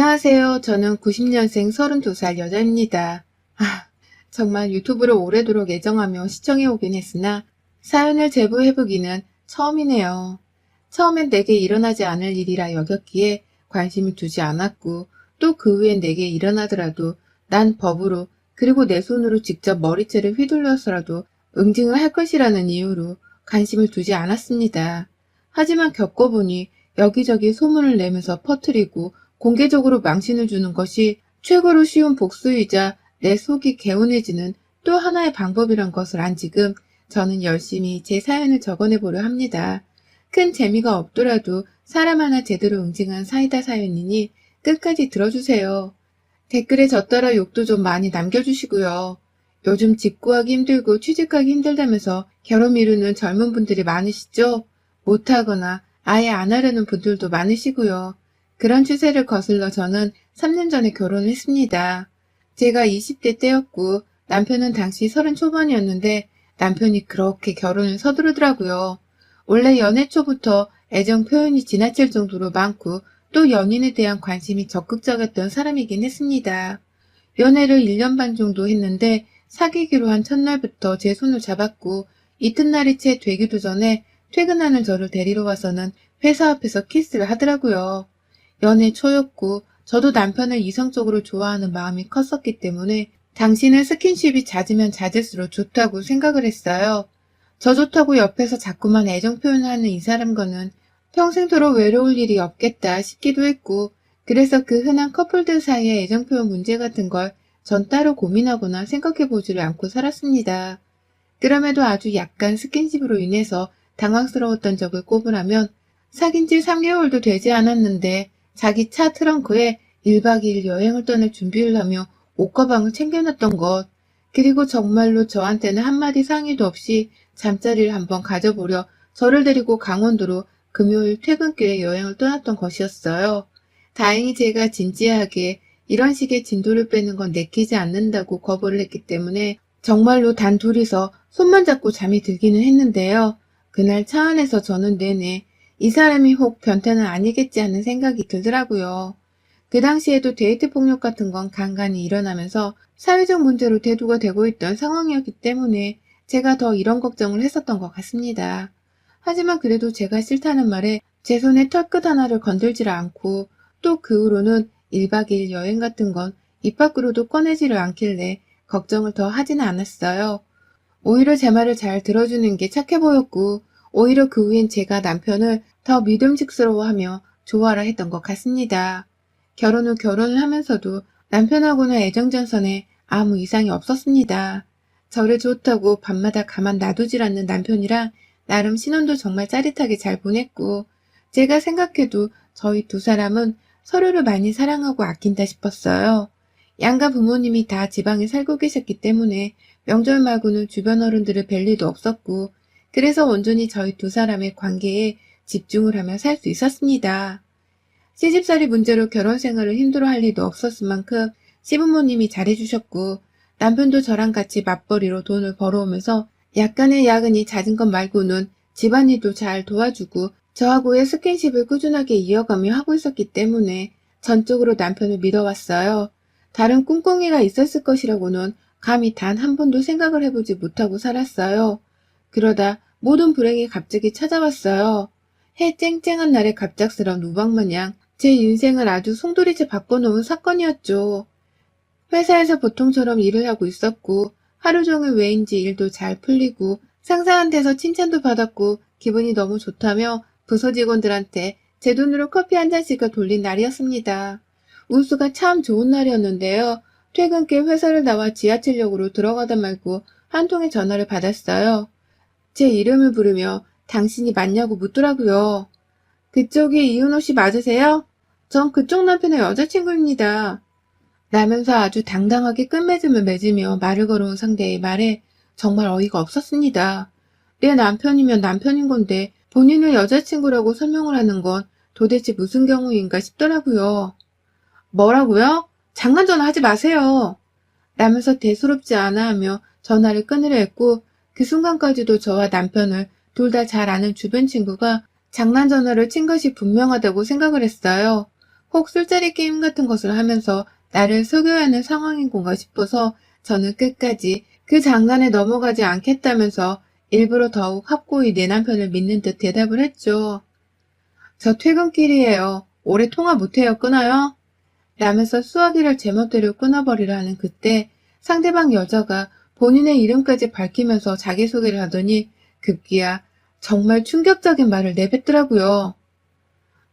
안녕하세요. 저는 90년생 32살 여자입니다. 아, 정말 유튜브를 오래도록 애정하며 시청해오긴 했으나 사연을 제보해보기는 처음이네요. 처음엔 내게 일어나지 않을 일이라 여겼기에 관심을 두지 않았고 또 그 후엔 내게 일어나더라도 난 법으로 그리고 내 손으로 직접 머리채를 휘둘러서라도 응징을 할 것이라는 이유로 관심을 두지 않았습니다. 하지만 겪어보니 여기저기 소문을 내면서 퍼뜨리고 공개적으로 망신을 주는 것이 최고로 쉬운 복수이자 내 속이 개운해지는 또 하나의 방법이란 것을 안 지금 저는 열심히 제 사연을 적어내 보려 합니다. 큰 재미가 없더라도 사람 하나 제대로 응징한 사이다 사연이니 끝까지 들어주세요. 댓글에 저 따라 욕도 좀 많이 남겨주시고요. 요즘 집 구하기 힘들고 취직하기 힘들다면서 결혼 미루는 젊은 분들이 많으시죠? 못하거나 아예 안 하려는 분들도 많으시고요. 그런 추세를 거슬러 저는 3년 전에 결혼을 했습니다. 제가 20대 때였고 남편은 당시 30 초반이었는데 남편이 그렇게 결혼을 서두르더라고요. 원래 연애 초부터 애정 표현이 지나칠 정도로 많고 또 연인에 대한 관심이 적극적이었던 사람이긴 했습니다. 연애를 1년 반 정도 했는데 사귀기로 한 첫날부터 제 손을 잡았고 이튿날이 채 되기도 전에 퇴근하는 저를 데리러 와서는 회사 앞에서 키스를 하더라고요. 연애 초였고 저도 남편을 이성적으로 좋아하는 마음이 컸었기 때문에 당신은 스킨십이 잦으면 잦을수록 좋다고 생각을 했어요. 저 좋다고 옆에서 자꾸만 애정 표현하는 이 사람과는 평생도록 외로울 일이 없겠다 싶기도 했고 그래서 그 흔한 커플들 사이의 애정 표현 문제 같은 걸 전 따로 고민하거나 생각해 보지를 않고 살았습니다. 그럼에도 아주 약간 스킨십으로 인해서 당황스러웠던 적을 꼽으라면 사귄 지 3개월도 되지 않았는데 자기 차 트렁크에 1박 2일 여행을 떠날 준비를 하며 옷가방을 챙겨놨던 것, 그리고 정말로 저한테는 한마디 상의도 없이 잠자리를 한번 가져보려 저를 데리고 강원도로 금요일 퇴근길에 여행을 떠났던 것이었어요. 다행히 제가 진지하게 이런 식의 진도를 빼는 건 내키지 않는다고 거부를 했기 때문에 정말로 단 둘이서 손만 잡고 잠이 들기는 했는데요. 그날 차 안에서 저는 내내 이 사람이 혹 변태는 아니겠지 하는 생각이 들더라고요. 그 당시에도 데이트 폭력 같은 건 간간히 일어나면서 사회적 문제로 대두가 되고 있던 상황이었기 때문에 제가 더 이런 걱정을 했었던 것 같습니다. 하지만 그래도 제가 싫다는 말에 제 손에 털끝 하나를 건들지를 않고 또 그 후로는 1박 2일 여행 같은 건 입 밖으로도 꺼내지를 않길래 걱정을 더 하지는 않았어요. 오히려 제 말을 잘 들어주는 게 착해 보였고 오히려 그 후엔 제가 남편을 더 믿음직스러워하며 좋아라 했던 것 같습니다. 결혼 후 결혼을 하면서도 남편하고는 애정전선에 아무 이상이 없었습니다. 저를 좋다고 밤마다 가만 놔두질 않는 남편이랑 나름 신혼도 정말 짜릿하게 잘 보냈고 제가 생각해도 저희 두 사람은 서로를 많이 사랑하고 아낀다 싶었어요. 양가 부모님이 다 지방에 살고 계셨기 때문에 명절 말고는 주변 어른들을 뵐 일도 없었고 그래서 온전히 저희 두 사람의 관계에 집중을 하며 살 수 있었습니다. 시집살이 문제로 결혼 생활을 힘들어 할 일도 없었을 만큼 시부모님이 잘해주셨고 남편도 저랑 같이 맞벌이로 돈을 벌어오면서 약간의 야근이 잦은 것 말고는 집안일도 잘 도와주고 저하고의 스킨십을 꾸준하게 이어가며 하고 있었기 때문에 전적으로 남편을 믿어왔어요. 다른 꿍꿍이가 있었을 것이라고는 감히 단 한 번도 생각을 해보지 못하고 살았어요. 그러다 모든 불행이 갑자기 찾아왔어요. 해 쨍쨍한 날의 갑작스러운 우박마냥 제 인생을 아주 송두리째 바꿔놓은 사건이었죠. 회사에서 보통처럼 일을 하고 있었고 하루 종일 왜인지 일도 잘 풀리고 상사한 데서 칭찬도 받았고 기분이 너무 좋다며 부서 직원들한테 제 돈으로 커피 한 잔씩을 돌린 날이었습니다. 운수가 참 좋은 날이었는데요. 퇴근길 회사를 나와 지하철역으로 들어가다 말고 한 통의 전화를 받았어요. 제 이름을 부르며 당신이 맞냐고 묻더라고요. 그쪽이 이은호 씨 맞으세요? 전 그쪽 남편의 여자친구입니다. 라면서 아주 당당하게 끝맺음을 맺으며 말을 걸어온 상대의 말에 정말 어이가 없었습니다. 내 남편이면 남편인 건데 본인을 여자친구라고 설명을 하는 건 도대체 무슨 경우인가 싶더라고요. 뭐라고요? 장난 전화 하지 마세요. 라면서 대수롭지 않아 하며 전화를 끊으려 했고 그 순간까지도 저와 남편을 둘 다 잘 아는 주변 친구가 장난 전화를 친 것이 분명하다고 생각을 했어요. 꼭 술자리 게임 같은 것을 하면서 나를 속여야 하는 상황인 건가 싶어서 저는 끝까지 그 장난에 넘어가지 않겠다면서 일부러 더욱 확고히 내 남편을 믿는 듯 대답을 했죠. 저 퇴근길이에요. 오래 통화 못해요. 끊어요? 라면서 수화기를 제멋대로 끊어버리라는 그때 상대방 여자가 본인의 이름까지 밝히면서 자기소개를 하더니 급기야 정말 충격적인 말을 내뱉더라고요.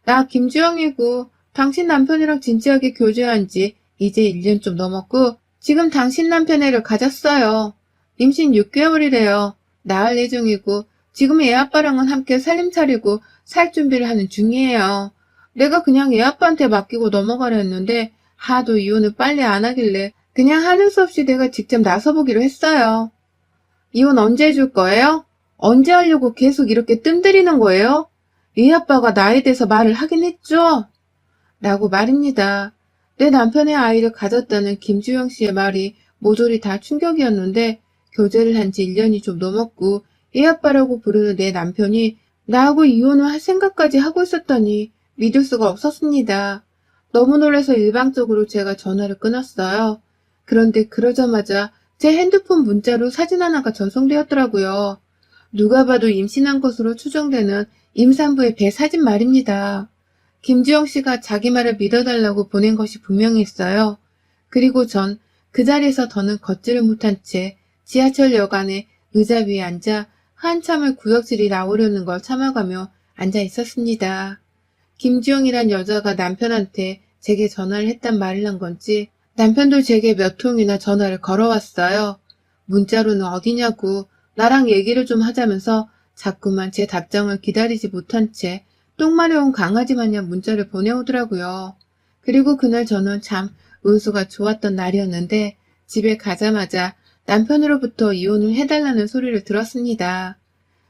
나 김주영이고 당신 남편이랑 진지하게 교제한 지 이제 1년 좀 넘었고 지금 당신 남편 애를 가졌어요. 임신 6개월이래요. 낳을 예정이고 지금 애 아빠랑은 함께 살림 차리고 살 준비를 하는 중이에요. 내가 그냥 애 아빠한테 맡기고 넘어가려 했는데 하도 이혼을 빨리 안 하길래 그냥 하는 수 없이 내가 직접 나서보기로 했어요. 이혼 언제 해줄 거예요? 언제 하려고 계속 이렇게 뜸들이는 거예요? 애 아빠가 나에 대해서 말을 하긴 했죠? 라고 말입니다. 내 남편의 아이를 가졌다는 김주영 씨의 말이 모조리 다 충격이었는데 교제를 한 지 1년이 좀 넘었고 애 아빠라고 부르는 내 남편이 나하고 이혼을 할 생각까지 하고 있었다니 믿을 수가 없었습니다. 너무 놀라서 일방적으로 제가 전화를 끊었어요. 그런데 그러자마자 제 핸드폰 문자로 사진 하나가 전송되었더라고요. 누가 봐도 임신한 것으로 추정되는 임산부의 배 사진 말입니다. 김주영 씨가 자기 말을 믿어달라고 보낸 것이 분명히 있어요. 그리고 전 그 자리에서 더는 걷지를 못한 채 지하철 여간에 의자 위에 앉아 한참을 구역질이 나오려는 걸 참아가며 앉아 있었습니다. 김주영이란 여자가 남편한테 제게 전화를 했단 말을 한 건지 남편도 제게 몇 통이나 전화를 걸어왔어요. 문자로는 어디냐고 나랑 얘기를 좀 하자면서 자꾸만 제 답장을 기다리지 못한 채 똥마려운 강아지 마냥 문자를 보내오더라고요. 그리고 그날 저는 참 운수가 좋았던 날이었는데 집에 가자마자 남편으로부터 이혼을 해달라는 소리를 들었습니다.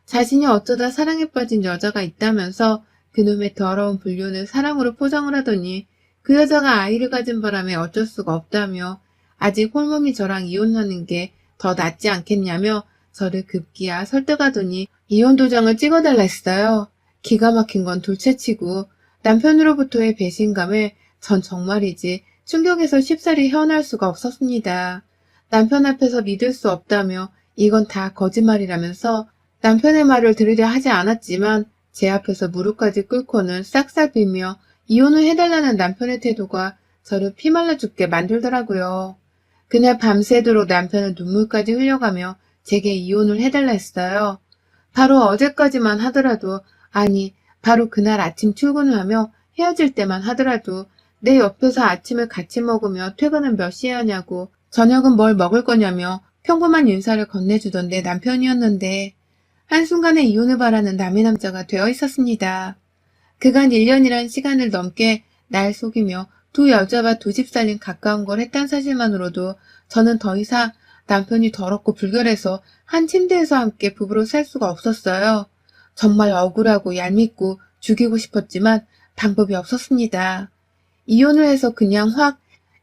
자신이 어쩌다 사랑에 빠진 여자가 있다면서 그놈의 더러운 불륜을 사랑으로 포장을 하더니 그 여자가 아이를 가진 바람에 어쩔 수가 없다며 아직 홀몸이 저랑 이혼하는 게 더 낫지 않겠냐며 저를 급기야 설득하더니 이혼 도장을 찍어달라 했어요. 기가 막힌 건 둘째치고 남편으로부터의 배신감에 전 정말이지 충격에서 쉽사리 헤어날 수가 없었습니다. 남편 앞에서 믿을 수 없다며 이건 다 거짓말이라면서 남편의 말을 들으려 하지 않았지만 제 앞에서 무릎까지 꿇고는 싹싹 빌며 이혼을 해달라는 남편의 태도가 저를 피말라 죽게 만들더라고요. 그날 밤새도록 남편은 눈물까지 흘려가며 제게 이혼을 해달라 했어요. 바로 어제까지만 하더라도 아니 바로 그날 아침 출근을 하며 헤어질 때만 하더라도 내 옆에서 아침을 같이 먹으며 퇴근은 몇 시에 하냐고 저녁은 뭘 먹을 거냐며 평범한 인사를 건네주던 내 남편이었는데 한순간에 이혼을 바라는 남의 남자가 되어 있었습니다. 그간 1년이란 시간을 넘게 날 속이며 두 여자와 두 집 살림 가까운 걸 했단 사실만으로도 저는 더 이상 남편이 더럽고 불결해서 한 침대에서 함께 부부로 살 수가 없었어요. 정말 억울하고 얄밉고 죽이고 싶었지만 방법이 없었습니다. 이혼을 해서 그냥 확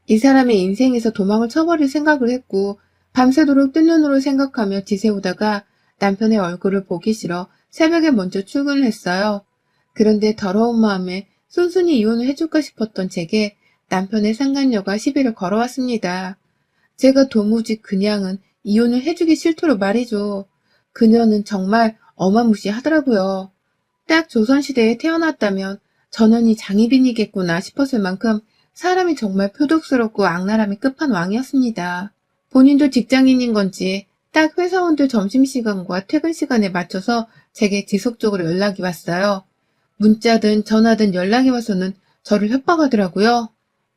이 사람의 인생에서 도망을 쳐버릴 생각을 했고 밤새도록 뜬 눈으로 생각하며 지새우다가 남편의 얼굴을 보기 싫어 새벽에 먼저 출근을 했어요. 그런데 더러운 마음에 순순히 이혼을 해줄까 싶었던 제게 남편의 상간녀가 시비를 걸어왔습니다. 제가 도무지 그냥은 이혼을 해주기 싫도록 말이죠. 그녀는 정말 어마무시하더라고요. 딱 조선시대에 태어났다면 전원이 장희빈이겠구나 싶었을 만큼 사람이 정말 표독스럽고 악랄함이 끝판왕이었습니다. 본인도 직장인인 건지 딱 회사원들 점심시간과 퇴근 시간에 맞춰서 제게 지속적으로 연락이 왔어요. 문자든 전화든 연락이 와서는 저를 협박하더라고요.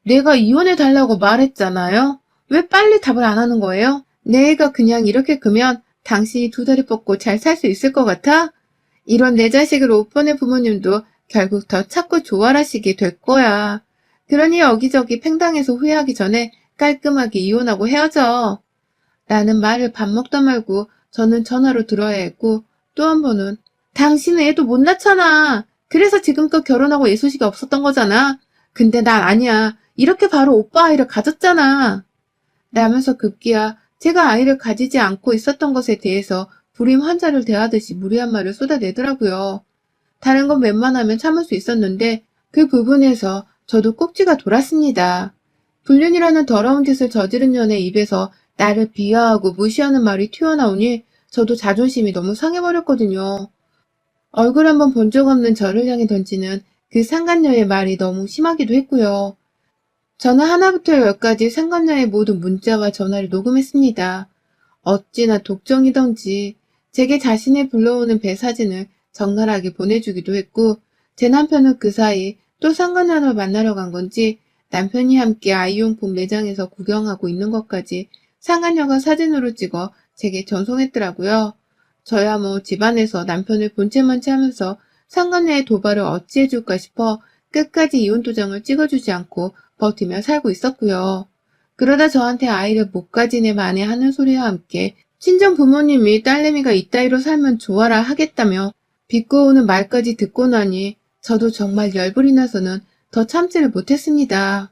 내가 이혼해 달라고 말했잖아요. 왜 빨리 답을 안 하는 거예요? 내 애가 그냥 이렇게 크면 당신이 두 다리 뻗고 잘 살 수 있을 것 같아? 이런 내 자식을 오빠네 부모님도 결국 더 찾고 조활하시게 될 거야. 그러니 여기저기 팽당해서 후회하기 전에 깔끔하게 이혼하고 헤어져. 라는 말을 밥 먹다 말고 저는 전화로 들어야 했고 또 한 번은 당신은 애도 못 낳잖아. 그래서 지금껏 결혼하고 애 소식이 없었던 거잖아. 근데 난 아니야. 이렇게 바로 오빠 아이를 가졌잖아. 라면서 급기야 제가 아이를 가지지 않고 있었던 것에 대해서 불임 환자를 대하듯이 무리한 말을 쏟아내더라고요. 다른 건 웬만하면 참을 수 있었는데 그 부분에서 저도 꼭지가 돌았습니다. 불륜이라는 더러운 짓을 저지른 년의 입에서 나를 비하하고 무시하는 말이 튀어나오니 저도 자존심이 너무 상해버렸거든요. 얼굴 한번 본 적 없는 저를 향해 던지는 그 상간녀의 말이 너무 심하기도 했고요. 저는 하나부터 열까지 상간녀의 모든 문자와 전화를 녹음했습니다. 어찌나 독정이던지 제게 자신이 불러오는 배 사진을 적나라하게 보내주기도 했고 제 남편은 그 사이 또 상간녀를 만나러 간 건지 남편이 함께 아이용품 매장에서 구경하고 있는 것까지 상간녀가 사진으로 찍어 제게 전송했더라고요. 저야 뭐 집안에서 남편을 본체만 채하면서 상간녀의 도발을 어찌해줄까 싶어 끝까지 이혼 도장을 찍어주지 않고 버티며 살고 있었고요. 그러다 저한테 아이를 못 가지네 만에 하는 소리와 함께 친정 부모님이 딸내미가 이따위로 살면 좋아라 하겠다며 비꼬우는 말까지 듣고 나니 저도 정말 열불이 나서는 더 참지를 못했습니다.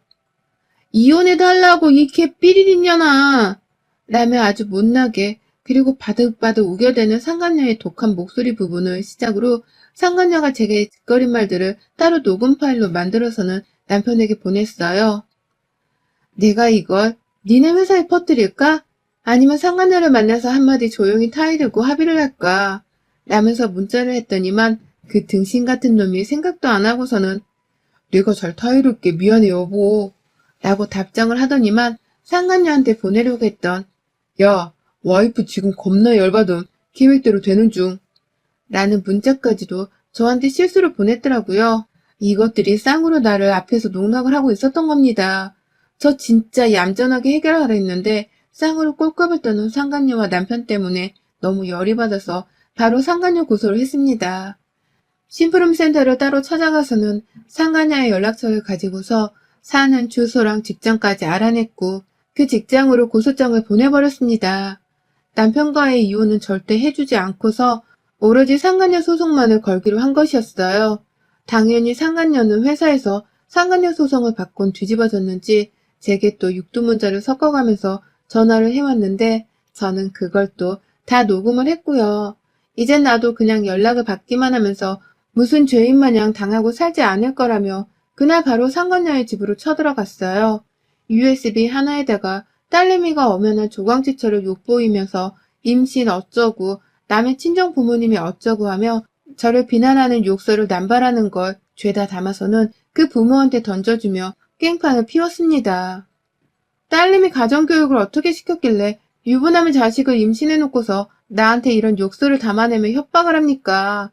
이혼해달라고 이 개 삐리리냐나 라며 아주 못나게 그리고 바득바득 우겨대는 상간녀의 독한 목소리 부분을 시작으로 상간녀가 제게 짓거린 말들을 따로 녹음 파일로 만들어서는 남편에게 보냈어요. 내가 이걸 니네 회사에 퍼뜨릴까? 아니면 상간녀를 만나서 한마디 조용히 타이르고 합의를 할까? 라면서 문자를 했더니만 그 등신 같은 놈이 생각도 안 하고서는 내가 잘 타이를게 미안해 여보 라고 답장을 하더니만 상간녀한테 보내려고 했던 야 와이프 지금 겁나 열받음 계획대로 되는 중 라는 문자까지도 저한테 실수로 보냈더라고요. 이것들이 쌍으로 나를 앞에서 농락을 하고 있었던 겁니다. 저 진짜 얌전하게 해결하라 했는데 쌍으로 꼴값을 떠는 상간녀와 남편 때문에 너무 열이 받아서 바로 상간녀 고소를 했습니다. 심부름 센터를 따로 찾아가서는 상간녀의 연락처를 가지고서 사는 주소랑 직장까지 알아냈고 그 직장으로 고소장을 보내버렸습니다. 남편과의 이혼은 절대 해주지 않고서 오로지 상간녀 소송만을 걸기로 한 것이었어요. 당연히 상간녀는 회사에서 상간녀 소송을 받곤 뒤집어졌는지 제게 또 육두문자를 섞어가면서 전화를 해왔는데 저는 그걸 또 다 녹음을 했고요. 이젠 나도 그냥 연락을 받기만 하면서 무슨 죄인 마냥 당하고 살지 않을 거라며 그날 바로 상간녀의 집으로 쳐들어갔어요. USB 하나에다가 딸내미가 엄연한 조광지처를 욕보이면서 임신 어쩌고 남의 친정 부모님이 어쩌고 하며 저를 비난하는 욕설을 남발하는 걸 죄다 담아서는 그 부모한테 던져주며 깽판을 피웠습니다. 딸내미 가정교육을 어떻게 시켰길래 유부남의 자식을 임신해놓고서 나한테 이런 욕설을 담아내며 협박을 합니까?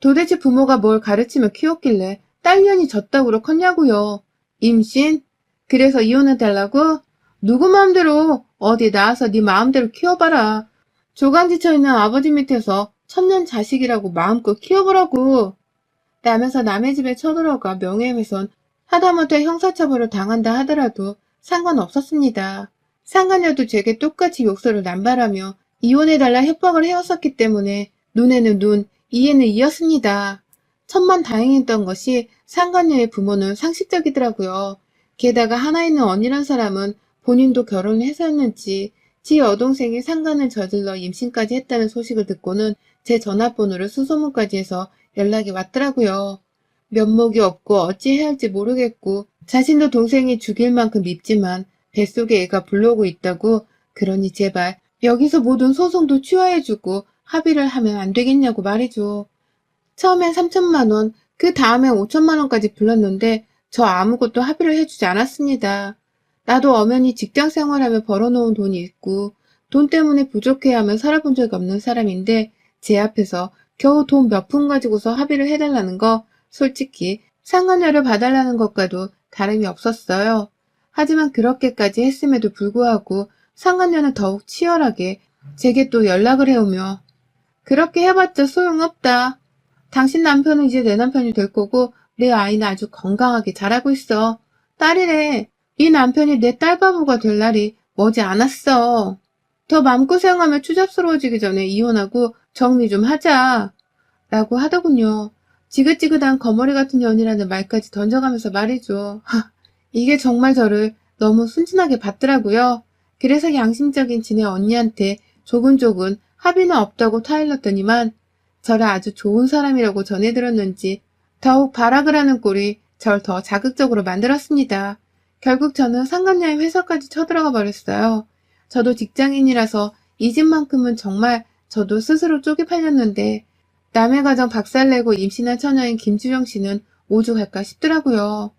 도대체 부모가 뭘 가르치며 키웠길래 딸년이 졌다고 컸냐고요. 임신? 그래서 이혼해달라고? 누구 마음대로 어디 나와서 네 마음대로 키워봐라. 조간지쳐 있는 아버지 밑에서 천년 자식이라고 마음껏 키워보라고. 라면서 남의 집에 쳐들어가 명예훼손 하다못해 형사처벌을 당한다 하더라도 상관없었습니다. 상관녀도 제게 똑같이 욕설을 남발하며 이혼해달라 협박을 해왔었기 때문에 눈에는 눈, 이에는 이였습니다. 천만 다행했던 것이 상관녀의 부모는 상식적이더라고요. 게다가 하나 있는 언니란 사람은 본인도 결혼을 해서였는지 지 여동생이 상간을 저질러 임신까지 했다는 소식을 듣고는 제 전화번호를 수소문까지 해서 연락이 왔더라고요. 면목이 없고 어찌 해야 할지 모르겠고 자신도 동생이 죽일 만큼 밉지만 뱃속에 애가 불러오고 있다고 그러니 제발 여기서 모든 소송도 취하해주고 합의를 하면 안 되겠냐고 말이죠. 처음엔 3천만 원, 그 다음엔 5천만 원까지 불렀는데 저 아무것도 합의를 해주지 않았습니다. 나도 엄연히 직장 생활하며 벌어놓은 돈이 있고 돈 때문에 부족해하며 살아본 적이 없는 사람인데 제 앞에서 겨우 돈 몇 푼 가지고서 합의를 해달라는 거 솔직히 상관녀를 봐달라는 것과도 다름이 없었어요. 하지만 그렇게까지 했음에도 불구하고 상관녀는 더욱 치열하게 제게 또 연락을 해오며 그렇게 해봤자 소용없다. 당신 남편은 이제 내 남편이 될 거고 내 아이는 아주 건강하게 자라고 있어. 딸이래. 이 남편이 내 딸바보가 될 날이 머지 않았어. 더 마음고생하며 추잡스러워지기 전에 이혼하고 정리 좀 하자. 라고 하더군요. 지긋지긋한 거머리 같은 년이라는 말까지 던져가면서 말이죠. 하, 이게 정말 저를 너무 순진하게 봤더라고요. 그래서 양심적인 지네 언니한테 조근조근 합의는 없다고 타일렀더니만 저를 아주 좋은 사람이라고 전해들었는지 더욱 발악을 하는 꼴이 절 더 자극적으로 만들었습니다. 결국 저는 상간녀의 회사까지 쳐들어가 버렸어요. 저도 직장인이라서 이 집만큼은 정말 저도 스스로 쪼개 팔렸는데 남의 가정 박살내고 임신한 처녀인 김주영 씨는 오죽할까 싶더라고요.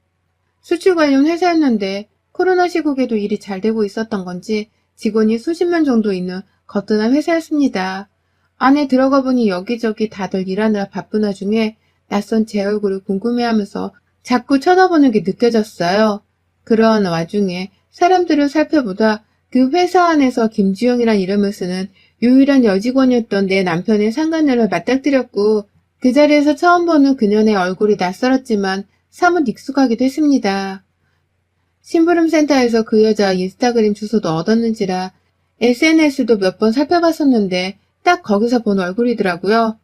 수출 관련 회사였는데 코로나 시국에도 일이 잘 되고 있었던 건지 직원이 수십 명 정도 있는 거뜬한 회사였습니다. 안에 들어가 보니 여기저기 다들 일하느라 바쁜 와중에 낯선 제 얼굴을 궁금해하면서 자꾸 쳐다보는 게 느껴졌어요. 그러한 와중에 사람들을 살펴보다 그 회사 안에서 김주영이란 이름을 쓰는 유일한 여직원이었던 내 남편의 상간녀를 맞닥뜨렸고 그 자리에서 처음 보는 그녀의 얼굴이 낯설었지만 사뭇 익숙하기도 했습니다. 심부름센터에서 그 여자 인스타그램 주소도 얻었는지라 SNS도 몇 번 살펴봤었는데 딱 거기서 본 얼굴이더라고요.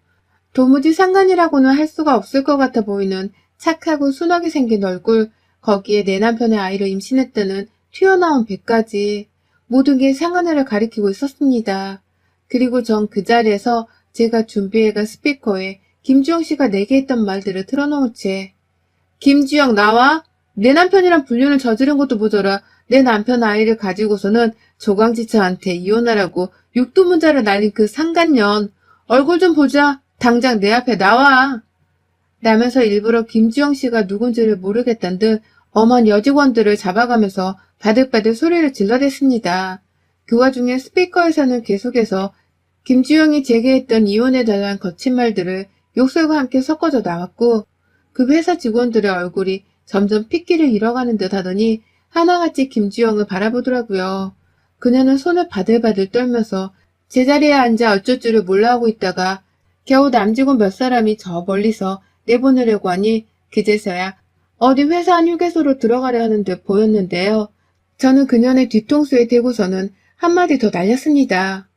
도무지 상관이라고는 할 수가 없을 것 같아 보이는 착하고 순하게 생긴 얼굴, 거기에 내 남편의 아이를 임신했다는 튀어나온 배까지 모든 게 상하늘을 가리키고 있었습니다. 그리고 전 그 자리에서 제가 준비해간 스피커에 김주영 씨가 내게 했던 말들을 틀어놓은 채 김주영 나와? 내 남편이랑 불륜을 저지른 것도 모자라 내 남편 아이를 가지고서는 조강지처한테 이혼하라고 육두문자를 날린 그 상간년 얼굴 좀 보자 당장 내 앞에 나와 라면서 일부러 김주영 씨가 누군지를 모르겠단 듯 엄한 여직원들을 잡아가면서 바득바득 소리를 질러댔습니다. 그 와중에 스피커에서는 계속해서 김주영이 제게 했던 이혼해달란 거친 말들을 욕설과 함께 섞어져 나왔고 그 회사 직원들의 얼굴이 점점 핏기를 잃어가는 듯 하더니 하나같이 김주영을 바라보더라고요. 그녀는 손을 바들바들 떨면서 제자리에 앉아 어쩔 줄을 몰라하고 있다가 겨우 남직원 몇 사람이 저 멀리서 내보내려고 하니 그제서야 어디 회사 안 휴게소로 들어가려 하는 듯 보였는데요. 저는 그녀의 뒤통수에 대고서는 한마디 더 날렸습니다.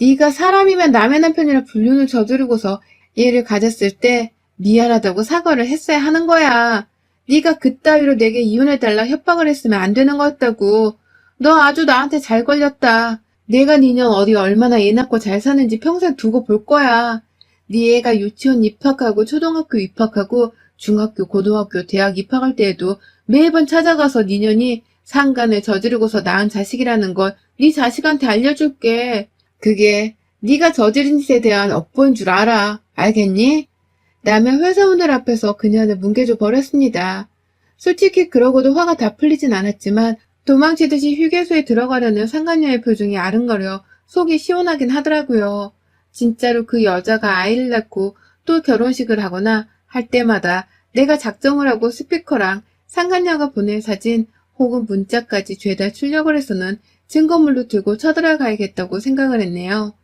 네가 사람이면 남의 남편이랑 불륜을 저지르고서 얘를 가졌을 때 미안하다고 사과를 했어야 하는 거야. 네가 그따위로 내게 이혼해달라 협박을 했으면 안 되는 거였다고. 너 아주 나한테 잘 걸렸다. 내가 니년 어디 얼마나 애 낳고 잘 사는지 평생 두고 볼 거야. 네 애가 유치원 입학하고 초등학교 입학하고 중학교, 고등학교, 대학 입학할 때에도 매번 찾아가서 니년이 상간을 저지르고서 낳은 자식이라는 걸 네 자식한테 알려줄게. 그게 네가 저지른 짓에 대한 업보인 줄 알아. 알겠니? 라며 회사원들 앞에서 그녀를 뭉개줘 버렸습니다. 솔직히 그러고도 화가 다 풀리진 않았지만 도망치듯이 휴게소에 들어가려는 상간녀의 표정이 아른거려 속이 시원하긴 하더라고요. 진짜로 그 여자가 아이를 낳고 또 결혼식을 하거나 할 때마다 내가 작정을 하고 스피커랑 상간녀가 보낸 사진 혹은 문자까지 죄다 출력을 해서는 증거물로 들고 쳐들어가야겠다고 생각을 했네요.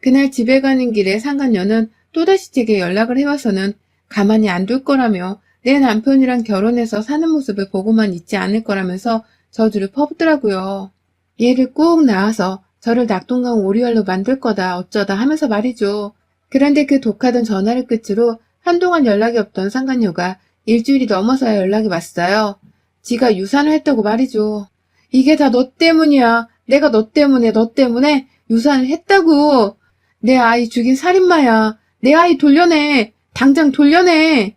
그날 집에 가는 길에 상간녀는 또다시 제게 연락을 해와서는 가만히 안 둘 거라며 내 남편이랑 결혼해서 사는 모습을 보고만 있지 않을 거라면서 저주를 퍼붓더라고요. 얘를 꾹 낳아서 저를 낙동강 오리알로 만들 거다 어쩌다 하면서 말이죠. 그런데 그 독하던 전화를 끝으로 한동안 연락이 없던 상간녀가 일주일이 넘어서야 연락이 왔어요. 지가 유산을 했다고 말이죠. 이게 다 너 때문이야. 내가 너 때문에 너 때문에 유산을 했다고. 내 아이 죽인 살인마야. 내 아이 돌려내. 당장 돌려내.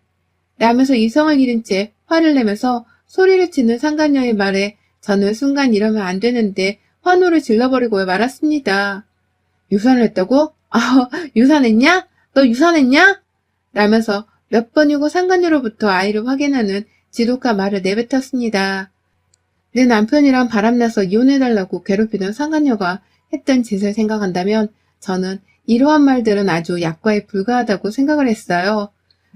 라면서 이성을 잃은 채 화를 내면서 소리를 치는 상간녀의 말에 저는 순간 이러면 안 되는데 환호를 질러버리고 말았습니다. 유산을 했다고? 아, 유산했냐? 너 유산했냐? 라면서 몇 번이고 상간녀로부터 아이를 확인하는 지독한 말을 내뱉었습니다. 내 남편이랑 바람나서 이혼해달라고 괴롭히던 상간녀가 했던 짓을 생각한다면 저는 이러한 말들은 아주 약과에 불과하다고 생각을 했어요.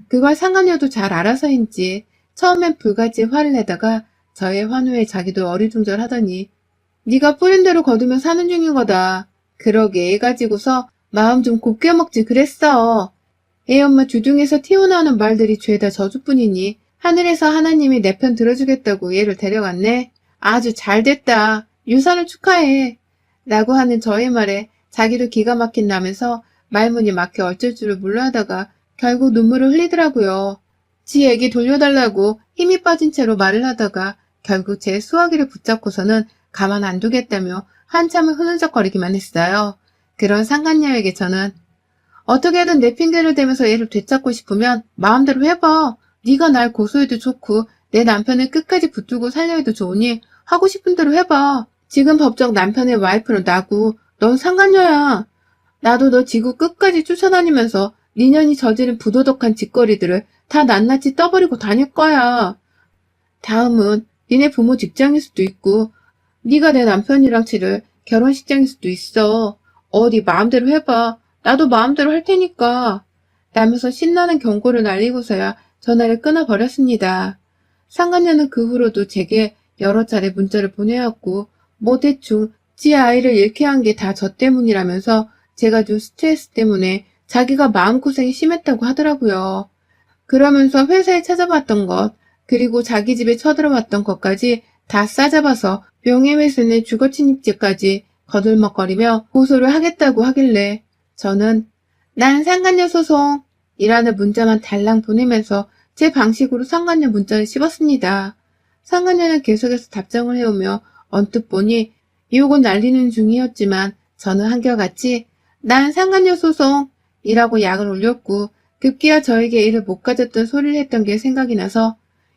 그걸 상간녀도 잘 알아서인지 처음엔 불같이 화를 내다가 저의 환호에 자기도 어리둥절하더니 네가 뿌린 대로 거두며 사는 중인 거다. 그러게 애 가지고서 마음 좀 곱게 먹지 그랬어. 애 엄마 주둥에서 튀어나오는 말들이 죄다 저주뿐이니 하늘에서 하나님이 내 편 들어주겠다고 얘를 데려갔네. 아주 잘 됐다. 유산을 축하해. 라고 하는 저의 말에 자기도 기가 막힌다면서 말문이 막혀 어쩔 줄을 몰라 하다가 결국 눈물을 흘리더라고요. 지 애기 돌려달라고 힘이 빠진 채로 말을 하다가 결국 제 수화기를 붙잡고서는 가만 안 두겠다며 한참을 흐느적거리기만 했어요. 그런 상간녀에게 저는 어떻게든 내 핑계를 대면서 얘를 되찾고 싶으면 마음대로 해봐. 네가 날 고소해도 좋고 내 남편을 끝까지 붙들고 살려 해도 좋으니 하고 싶은 대로 해봐. 지금 법적 남편의 와이프로 나고 넌 상간녀야. 나도 너 지구 끝까지 쫓아다니면서 니년이 저지른 부도덕한 짓거리들을 다 낱낱이 떠버리고 다닐 거야. 다음은 니네 부모 직장일 수도 있고 네가 내 남편이랑 치를 결혼식장일 수도 있어. 어디 마음대로 해봐. 나도 마음대로 할 테니까. 라면서 신나는 경고를 날리고서야 전화를 끊어버렸습니다. 상간녀는 그 후로도 제게 여러 차례 문자를 보내왔고 뭐 대충 지 아이를 잃게 한 게 다 저 때문이라면서 제가 준 스트레스 때문에 자기가 마음고생이 심했다고 하더라고요. 그러면서 회사에 찾아봤던 것, 그리고 자기 집에 쳐들어왔던 것까지 다 싸잡아서 명예훼손의 주거침입죄까지 거들먹거리며 고소를 하겠다고 하길래 저는 난 상간녀 소송 이라는 문자만 달랑 보내면서 제 방식으로 상간녀 문자를 씹었습니다. 상간녀는 계속해서 답장을 해오며 언뜻 보니 욕은 날리는 중이었지만 저는 한결같이 난 상간녀 소송 이라고 약을 올렸고 급기야 저에게 이를 못 가졌던 소리를 했던 게 생각이 나서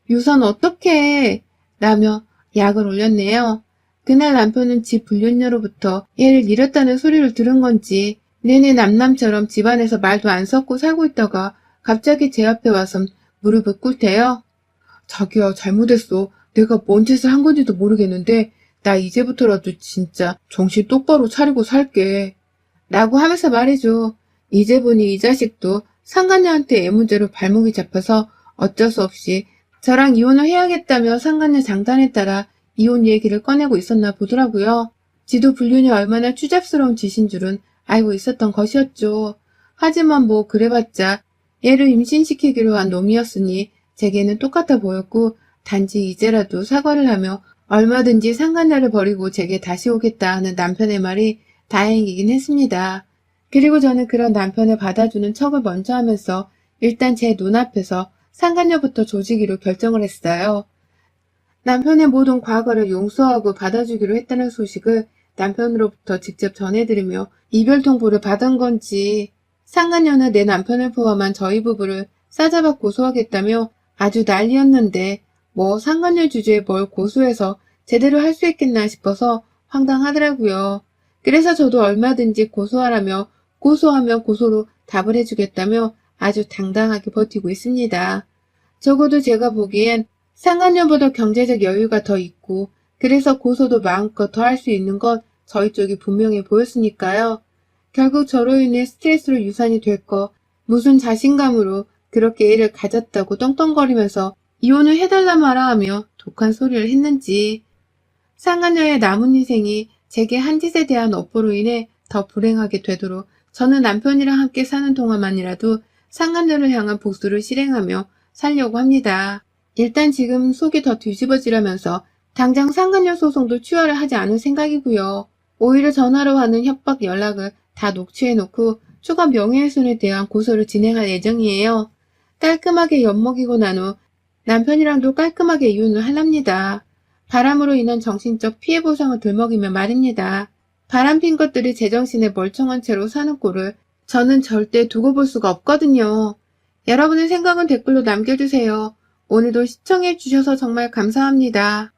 유선 어떡해 라며 약을 올렸네요. 그날 남편은 집 불륜녀로부터 얘를 잃었다는 소리를 들은 건지 내내 남남처럼 집안에서 말도 안 섞고 살고 있다가 갑자기 제 앞에 와서 무릎을 꿇대요. 자기야 잘못했어. 내가 뭔 짓을 한 건지도 모르겠는데 나 이제부터라도 진짜 정신 똑바로 차리고 살게. 라고 하면서 말해줘. 이제 보니 이 자식도 상간녀한테 애문제로 발목이 잡혀서 어쩔 수 없이 저랑 이혼을 해야겠다며 상간녀 장단에 따라 이혼 얘기를 꺼내고 있었나 보더라고요. 지도 불륜이 얼마나 추잡스러운 짓인 줄은 알고 있었던 것이었죠. 하지만 뭐 그래봤자 얘를 임신시키기로 한 놈이었으니 제게는 똑같아 보였고 단지 이제라도 사과를 하며 얼마든지 상간녀를 버리고 제게 다시 오겠다 하는 남편의 말이 다행이긴 했습니다. 그리고 저는 그런 남편을 받아주는 척을 먼저 하면서 일단 제 눈앞에서 상간녀부터 조지기로 결정을 했어요. 남편의 모든 과거를 용서하고 받아주기로 했다는 소식을 남편으로부터 직접 전해드리며 이별 통보를 받은 건지 상간녀는 내 남편을 포함한 저희 부부를 싸잡아 고소하겠다며 아주 난리였는데 뭐 상간녀 주제에 뭘 고소해서 제대로 할 수 있겠나 싶어서 황당하더라고요. 그래서 저도 얼마든지 고소하라며 고소하면 고소로 답을 해주겠다며 아주 당당하게 버티고 있습니다. 적어도 제가 보기엔 상간녀보다 경제적 여유가 더 있고 그래서 고소도 마음껏 더 할 수 있는 건 저희 쪽이 분명해 보였으니까요. 결국 저로 인해 스트레스로 유산이 될 거 무슨 자신감으로 그렇게 애를 가졌다고 떵떵거리면서 이혼을 해달라 마라 하며 독한 소리를 했는지 상간녀의 남은 인생이 제게 한 짓에 대한 업보로 인해 더 불행하게 되도록 저는 남편이랑 함께 사는 동안만이라도 상간녀를 향한 복수를 실행하며 살려고 합니다. 일단 지금 속이 더 뒤집어지려면서 당장 상간녀 소송도 취하를 하지 않을 생각이고요. 오히려 전화로 하는 협박 연락을 다 녹취해놓고 추가 명예훼손에 대한 고소를 진행할 예정이에요. 깔끔하게 엿먹이고 난 후 남편이랑도 깔끔하게 이혼을 하랍니다. 바람으로 인한 정신적 피해 보상을 들먹이며 말입니다. 바람핀 것들이 제정신에 멀쩡한 채로 사는 꼴을 저는 절대 두고 볼 수가 없거든요. 여러분의 생각은 댓글로 남겨주세요. 오늘도 시청해주셔서 정말 감사합니다.